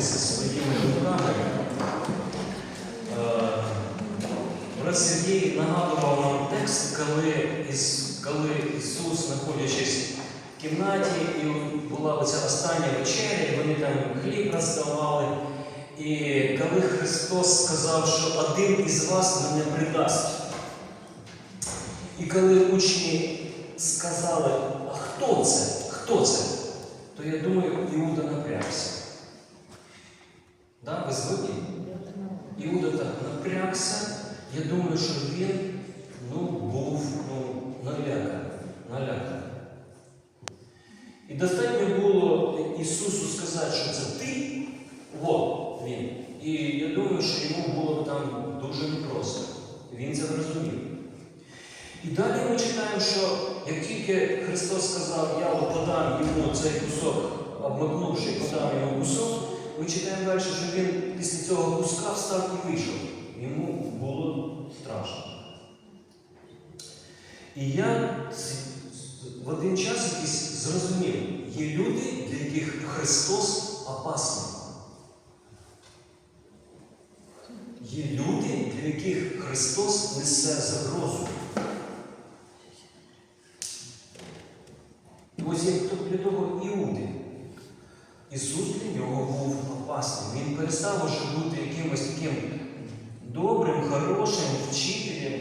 задуматися своїми думками. Е, Брат Сергій нагадував нам текст, коли, Іс, коли Ісус, знаходячись в кімнаті, і була оця остання вечеря, і вони там хліб роздавали. І коли Христос сказав, що один із вас мене придасть. І коли учні сказали, а хто це? Хто це? То я думаю, Іуда напрягся. Да, ви згодні? Іуда так напрягся. Я думаю, що він ну, був ну, наляканий. наляканий. І достатньо було Ісусу сказати, що це ти, от він. І я думаю, що йому було там дуже непросто. Він це зрозумів. І далі ми читаємо, що як тільки Христос сказав, я подам йому цей кусок, обмакнувши, подам йому кусок, ми читаємо далі, що він після цього куска встав і вийшов. Йому було страшно. І я в один час якийсь зрозумів, є люди, для яких Христос опасний. Є люди, для яких Христос несе загрозу. І ось як то для того Іуди. Ісус для нього був опасний. Він перестав уже бути якимось таким добрим, хорошим вчителем.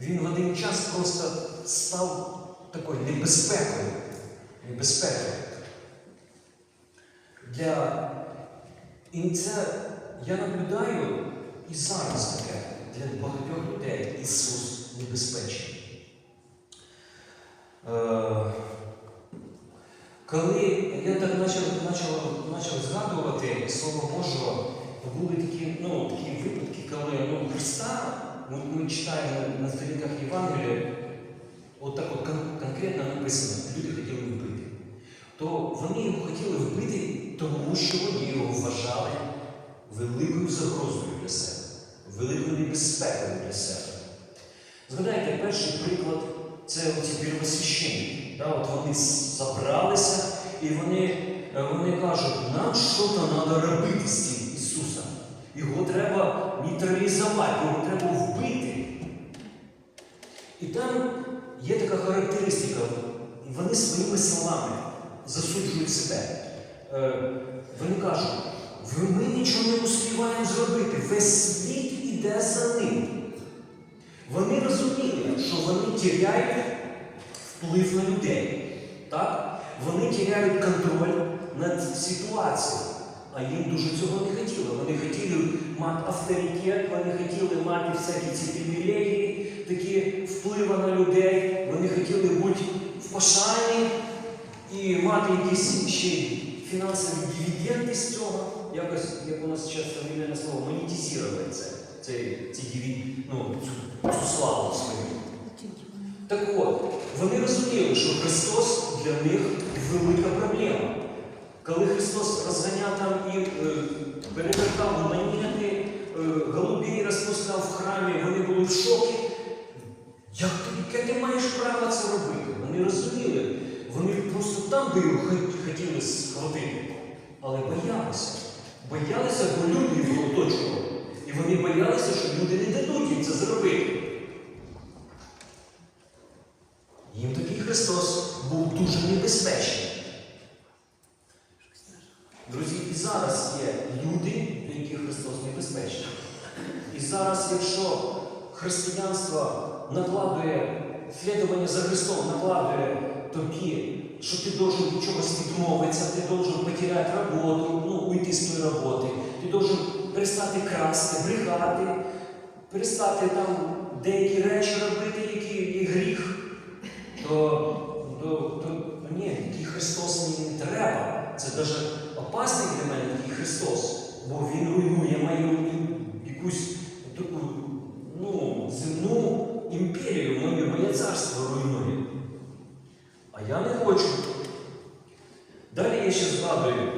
Він в один час просто став такою небезпекою. Небезпекою. Для... І це я наблюдаю і зараз таке для багатьох людей Ісус небезпечний. Е, коли я так почав, почав, почав згадувати Слово Божого, були такі, ну, такі випадки, коли ну, Христа, ми, ми читаємо на сторінках Євангелія, от так от конкретно написано, люди хотіли вбити. То вони його хотіли вбити, тому що вони його вважали великою загрозою для себе, великою небезпекою для себе. Згадайте, перший приклад це ці первосвященники. Да, от вони забралися і вони, е, вони кажуть, нам щось треба робити з цим Ісусом. Його треба нейтралізувати, його треба вбити. І там є така характеристика, вони своїми словами засуджують себе. Е, Вони кажуть, «Ви- ми нічого не успіваємо зробити, весь світ іде за ним. Вони розуміли, що вони тіряють вплив на людей. Так? Вони тіряють контроль над ситуацією. А їм дуже цього не хотіли. Вони хотіли мати авторитет, вони хотіли мати всякі ці привілегії, такі впливи на людей. Вони хотіли бути в пошані і мати якісь ще фінансові дивіденди з цього. Якось, як у нас зараз фамільне слово, монетизувати це, це, ці ну, цю славу свою. Так от, вони розуміли, що Христос для них велика проблема. Коли Христос розганяв там і е, перевертав монети, е, голубей розпускав в храмі, вони були в шокі. Як ти, яке ти маєш право це робити? Вони розуміли, вони просто там би його хотіли схватити, але боялися. Боялися, бо люди його оточували. І вони боялися, що люди не дадуть їм це зробити. Їм такий Христос був дуже небезпечний. Друзі, і зараз є люди, для яких Христос небезпечний. І зараз, якщо християнство накладує, слідування за Христом накладує тобі, що ти должен від чогось відмовитися, ти должен потеряти роботу, ну, уйти з тої роботи, ти должен перестати красти, брехати, перестати там деякі речі робити, які є гріх, то, то, то ні, такий Христос мені не треба. Це навіть опасний для мене такий Христос, бо Він руйнує мою якусь таку ну, земну імперію, моє, моє царство руйнує. А я не хочу. Далі я ще згадую,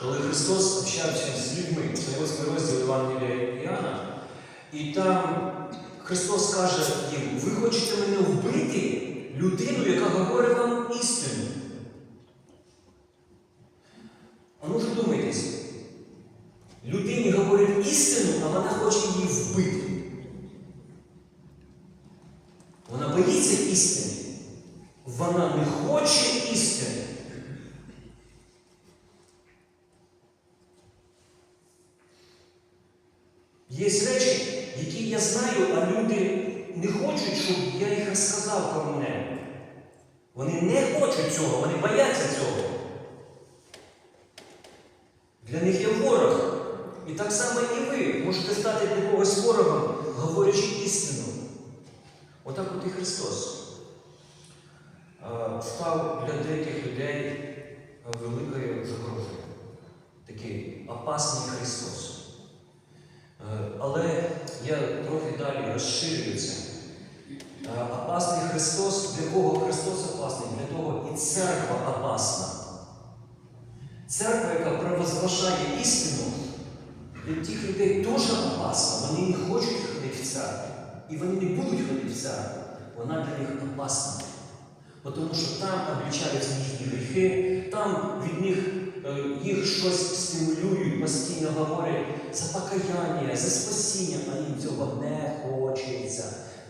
коли Христос общався з людьми, це 8 розділ Євангелія Іоанна, і там Христос каже їм, ви хочете мене вбити людину, яка говорить вам істину. А ну може думайтеся? людині говорить істину, а вона хоче її вбити. Вона боїться істини. Вона не хоче істини. Щоб я їх розказав про мене. Вони не хочуть цього, вони бояться цього. Для них є ворог. І так само і ви можете стати для когось ворогом, говорячи істину. Отак от і Христос став для деяких людей великою загрозою. Такий опасний Христос. Е, Але я трохи далі розширюю це. Е, Опасний Христос, для кого Христос опасний? Для того і церква опасна. Церква, яка провозглашає істину, для тих людей теж опасна. Вони не хочуть ходити в церкву. І вони не будуть ходити в церкву. Вона для них опасна. Тому що там облічаються їхні гріхи, там від них е, їх щось стимулюють, постійно говорять за покаяння, за спасіння, а їм цього не.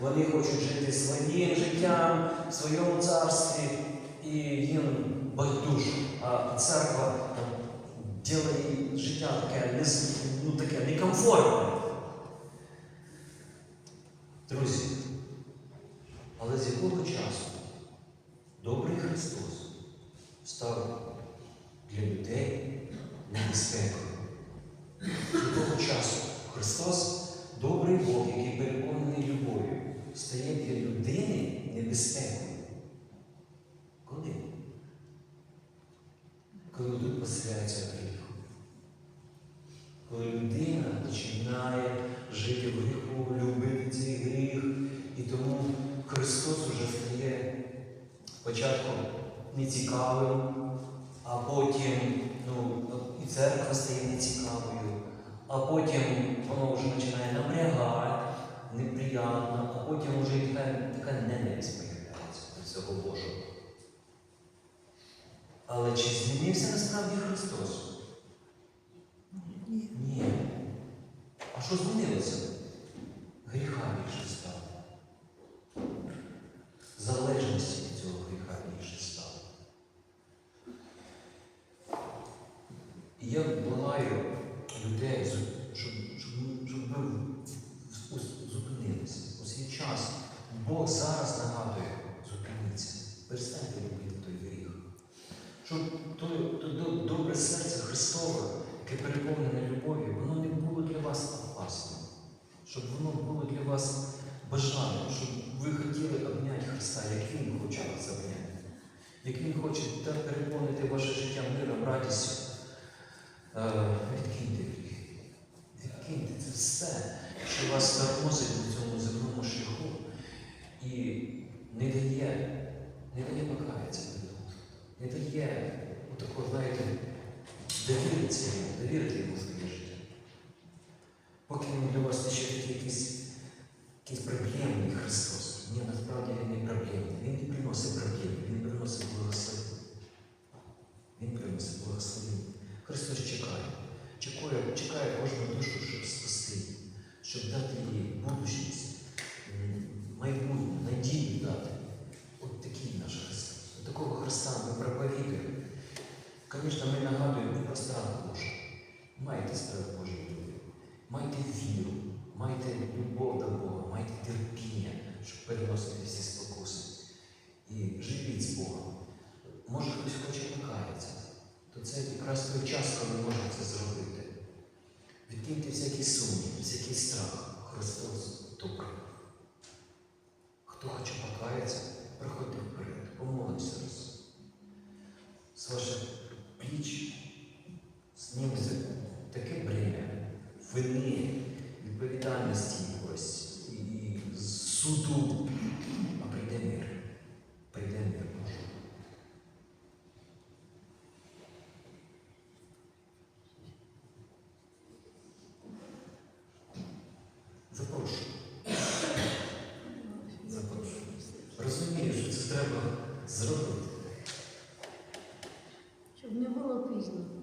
Вони хочуть жити своїм життям, в своєму царстві, і їм байдуже. А церква там, ділає життя таке, не, ну, таке некомфортне. Друзі, але з якого часу добрий Христос став для людей небезпекою? З якого часу Христос, добрий Бог, який переконаний любов'ю, стає для людини небезпекою? Коли? Коли тут поселяється гріх. Коли людина починає жити в гріху, любити цей гріх, і тому Христос уже стає спочатку нецікавим, а потім ну, і церква стає нецікавою, а потім воно вже починає напрягати, неприємно, а потім вже і така, така ненависть появляється до цього Божого. Але чи змінився насправді Христос? Ні. А що змінилося? Гріха більше стало. Залежності від цього гріха більше стало. І я благаю людей, зу- щоб, щоб, щоб ви ус- зупинилися. У свій час Бог зараз нагадує, зупиніться. Перестаньте робити той гріх. Щоб добре серце Христове, яке переповнене любов'ю, воно не було для вас опасним. Щоб воно було для вас бажаним, щоб ви хотіли обняти Христа, як Він хоче вас обняти. Як Він хоче переповнити ваше життя миром, радістю. Е, Відкиньте гріхи. Відкиньте це все, що вас тормозить на цьому земному шляху і не дає, не дає покаятися не дає отакого, знаєте, довіритися йому, довірити йому своє життя. Поки він для вас ще такий якийсь, якийсь проблемний Христос. Ні, насправді він не проблемний. Він не приносить проблеми, він приносить благословення. Він приносить благословення. Христос чекає. Чекає, чекає кожну душу, щоб спасти, щоб дати їй будучість, м, майбутнє, надію дати. От такий наш Христос. От Такого Христа ми проповідуємо. Звісно, ми нагадуємо про страх Божий. Майте страх Божий. Майте віру, майте любов до Бога, майте терпіння, щоб переносити всі спокуси. І живіть з Богом. Може, хтось хоче покаятися, то це якраз той час, коли можна це зробити. Відкиньте всякий сумнів, всякий страх. Христос добрий. Хто хоче покаятися, проходьте вперед, помолимося. З ваших пліч відповідальності якось і суду, а прийде мир. Прийде мир Божий. Запрошую. Запрошую. Розумію, що це треба зробити. Щоб не було пізно.